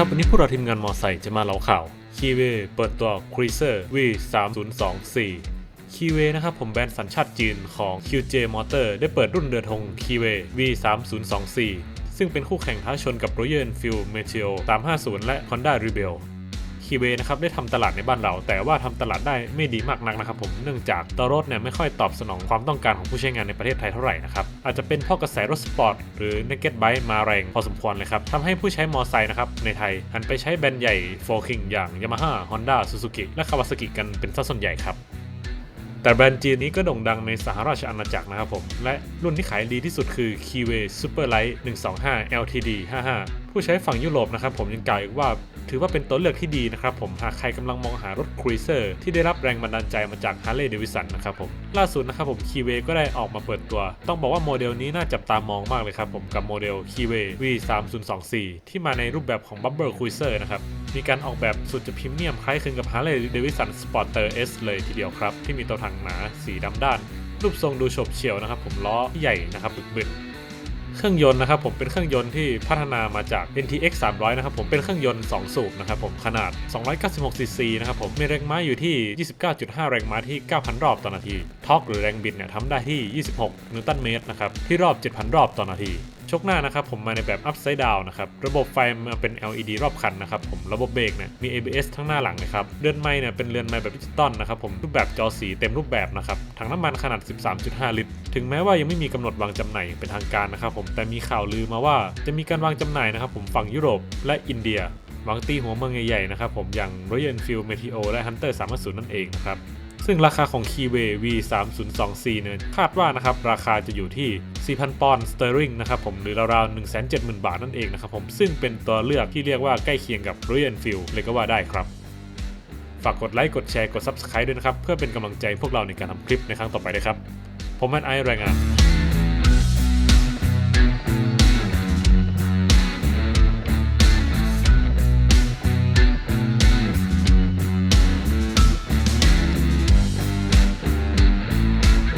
พวกเราทีมงานมอไซค์จะมาเล่าข่าว คีเวเปิดตัวคริเซอร์วี3 0 2 4คีเวนะครับผมแบรนด์สัญชาติจีนของ QJ Motor ได้เปิดรุ่นเรือธงคีเว V 3 0 2 4ซึ่งเป็นคู่แข่งท้าชนกับ Royal Enfield Meteor 350 และ Honda Rebel คีเวนะครับได้ทำตลาดในบ้านเรา แต่ว่าทำตลาดได้ไม่ดีมากนักนะครับผมเนื่องจากตัวรถเนี่ยไม่ค่อยตอบสนองความต้องการของผู้ใช้งานในประเทศไทยเท่าไหร่นะครับอาจจะเป็นเพราะกระแสรถสปอร์ตหรือ Naked Bike มาแรงพอสมควรเลยครับทำให้ผู้ใช้มอไซค์นะครับในไทยหันไปใช้แบรนด์ใหญ่โฟคิงอย่าง Yamaha Honda Suzuki และ Kawasaki กันเป็นสัดส่วนใหญ่ครับ แต่แบรนด์จีนนี้ก็โด่งดังในสหราชอาณาจักรนะครับผม และรุ่นที่ขายดีที่สุดคือ Keyway Superlight 125 LTD 55 ผู้ใช้ฝั่งยุโรปนะครับผมยังกล่าวอีกว่า ถือว่าเป็นตัวเลือกที่ดีนะครับผม หากใครกำลังมองหารถครูเซอร์ที่ได้รับแรงบันดาลใจมาจาก Harley Davidson นะครับผม ล่าสุดนะครับผม Keyway ก็ได้ออกมาเปิดตัว ต้องบอกว่าโมเดลนี้น่าจับตามองมากเลยครับผมกับโมเดล Keyway V 3 0 2 4 ที่มาในรูปแบบของ Bubble Cruiser นะครับ มีการออกแบบสุดจะพรีเมียมคล้ายคลึงกับ Harley Davidson Sporter S เเลยทีเดียวครับ ที่มีตัวถังหนาสีดำด้าน รูปทรงดูโฉบเฉี่ยวนะครับ ผมล้อใหญ่นะครับบึกบึนเครื่องยนต์นะครับผมเป็นเครื่องยนต์ที่พัฒนามาจาก NTX 300 นะครับผมเป็นเครื่องยนต์ 2 สูบนะครับผมขนาด 296 ซีซีนะครับผมมีแรงม้าอยู่ที่ 29.5 แรงม้าที่ 9,000 รอบต่อนาที ทอร์กหรือแรงบิดเนี่ยทำได้ที่ 26 นิวตันเมตรนะครับที่รอบ 7,000 รอบต่อนาที ชกหน้านะครับผมมาในแบบ upside down นะครับ ระบบไฟมาเป็น LED รอบคันนะครับผม ระบบเบรกเนี่ยมี ABS ทั้งหน้าหลังนะครับ เรือนไม้เนี่ยเป็นเรือนไม้แบบดิจิตอลนะครับผม รูปแบบจอสีเต็มรูปแบบนะครับ ถังน้ำมันขนาด 13.5 ลิตร ถึงแม้ว่ายังไม่มีกำหนดวางจำหน่ายอย่างเป็นทางการนะครับผม แต่มีข่าวลือมาว่าจะมีการวางจำหน่ายนะครับผมฝั่งยุโรปและอินเดียวางตีหัวเมืองใหญ่ๆนะครับผมอย่าง Royal Enfield Meteo และ Hunter 350 นั่นเองนะครับซึ่งราคาของ Keyway V 3 0 2 4เนี่ยคาดว่านะครับราคาจะอยู่ที่ 4,000 ปอนด์สเตอริงนะครับผมหรือราวๆ 170,000 บาทนั่นเองนะครับผมซึ่งเป็นตัวเลือกที่เรียกว่าใกล้เคียงกับ Royal Enfield เลยก็ว่าได้ครับ ฝากกดไลค์กดแชร์กด Subscribe ด้วยนะครับ เพื่อเป็นกำลังใจพวกเราในการทำคลิปในครั้งต่อไปด้วยครับ ผมแมนไอรายงาน